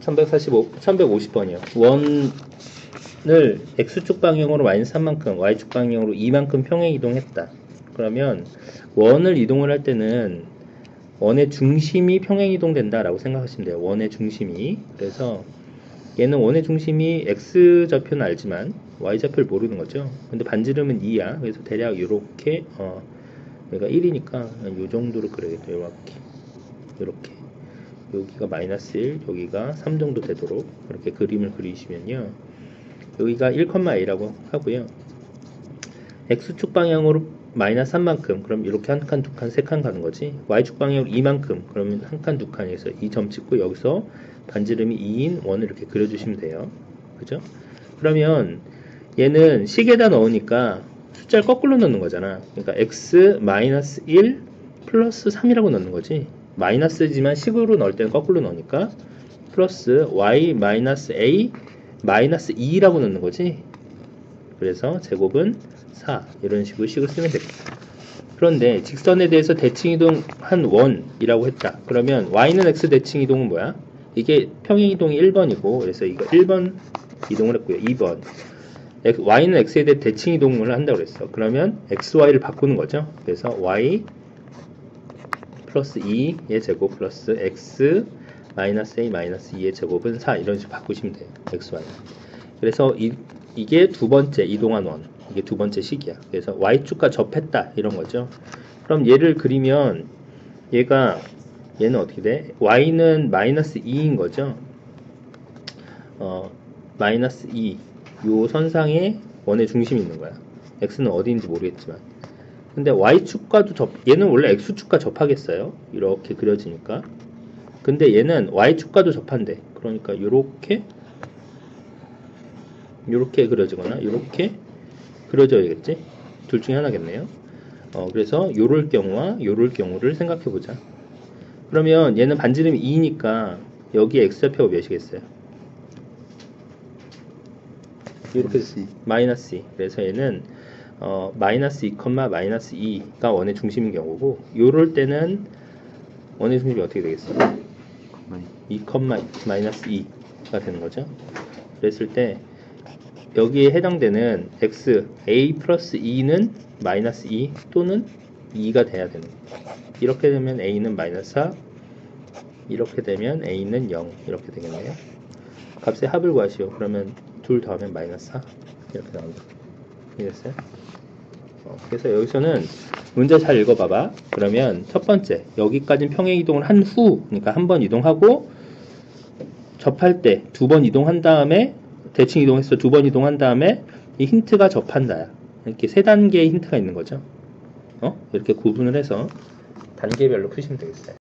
345, 350번이요. 원을 x축 방향으로 마이너스 3만큼, y축 방향으로 2만큼 평행 이동했다. 그러면 원을 이동을 할 때는 원의 중심이 평행 이동된다라고 생각하시면 돼요. 원의 중심이. 그래서 얘는 원의 중심이 x 좌표는 알지만 y 좌표를 모르는 거죠. 근데 반지름은 2야. 그래서 대략 이렇게 어 얘가 1이니까 이 정도로 그려야겠다. 이렇게 이렇게 여기가 마이너스 1, 여기가 3 정도 되도록 이렇게 그림을 그리시면요. 여기가 1,a라고 하고요. x축 방향으로 마이너스 3만큼 그럼 이렇게 한 칸, 두 칸, 세 칸 가는 거지 y축 방향으로 2만큼 그러면 한 칸, 두 칸에서 이 점 찍고 여기서 반지름이 2인 원을 이렇게 그려주시면 돼요 그죠? 그러면 얘는 식에다 넣으니까 숫자를 거꾸로 넣는 거잖아 그러니까 x 마이너스 1 플러스 3이라고 넣는 거지 마이너스지만 식으로 넣을 때는 거꾸로 넣으니까 플러스 y 마이너스 a 마이너스 2라고 넣는 거지 그래서 제곱은 4 이런 식으로 식을 쓰면 되겠다. 그런데 직선에 대해서 대칭 이동한 원이라고 했다. 그러면 y는 x 대칭 이동은 뭐야? 이게 평행 이동이 1번이고 그래서 이거 1번 이동을 했고요. 2번 y는 x에 대해 대칭 이동을 한다고 그랬어. 그러면 x, y를 바꾸는 거죠. 그래서 y 플러스 2의 제곱 플러스 x 마이너스 a 마이너스 2의 제곱은 4 이런 식으로 바꾸시면 돼요. x, y. 그래서 이, 이게 두 번째 이동한 원. 이게 두 번째 식이야. 그래서 y축과 접했다 이런 거죠. 그럼 얘를 그리면 얘가 얘는 어떻게 돼? y는 마이너스 2인 거죠. 어, 마이너스 2. 요 선상에 원의 중심이 있는 거야. x는 어디인지 모르겠지만. 근데 y축과도 접, 얘는 원래 x축과 접하겠어요. 이렇게 그려지니까. 근데 얘는 y축과도 접한대. 그러니까 이렇게 이렇게 그려지거나 이렇게 그려져야겠지? 둘 중에 하나겠네요. 어, 그래서 요럴 경우와 요럴 경우를 생각해 보자. 그러면 얘는 반지름이 2니까 여기 x좌표가 몇이겠어요? 이렇게 C. 마이너스 2. 그래서 얘는 어, 마이너스 2, 마이너스 2가 원의 중심인 경우고 요럴 때는 원의 중심이 어떻게 되겠어? 2, 마이너스 2가 되는 거죠. 그랬을 때 여기에 해당되는 x a 플러스 2는 마이너스 2 또는 2가 돼야 되는 거예요. 이렇게 되면 a는 마이너스 4 이렇게 되면 a는 0 이렇게 되겠네요. 값의 합을 구하시오. 그러면 둘 더하면 마이너스 4 이렇게 나옵니다. 이해됐어요? 어, 그래서 여기서는 문제 잘 읽어봐봐. 그러면 첫 번째 여기까지는 평행 이동을 한 후, 그러니까 한 번 이동하고 접할 때 두 번 이동한 다음에 대칭 이동해서 두번 이동한 다음에 이 힌트가 접한다야. 이렇게 세 단계의 힌트가 있는 거죠. 어? 이렇게 구분을 해서 단계별로 푸시면 되겠어요.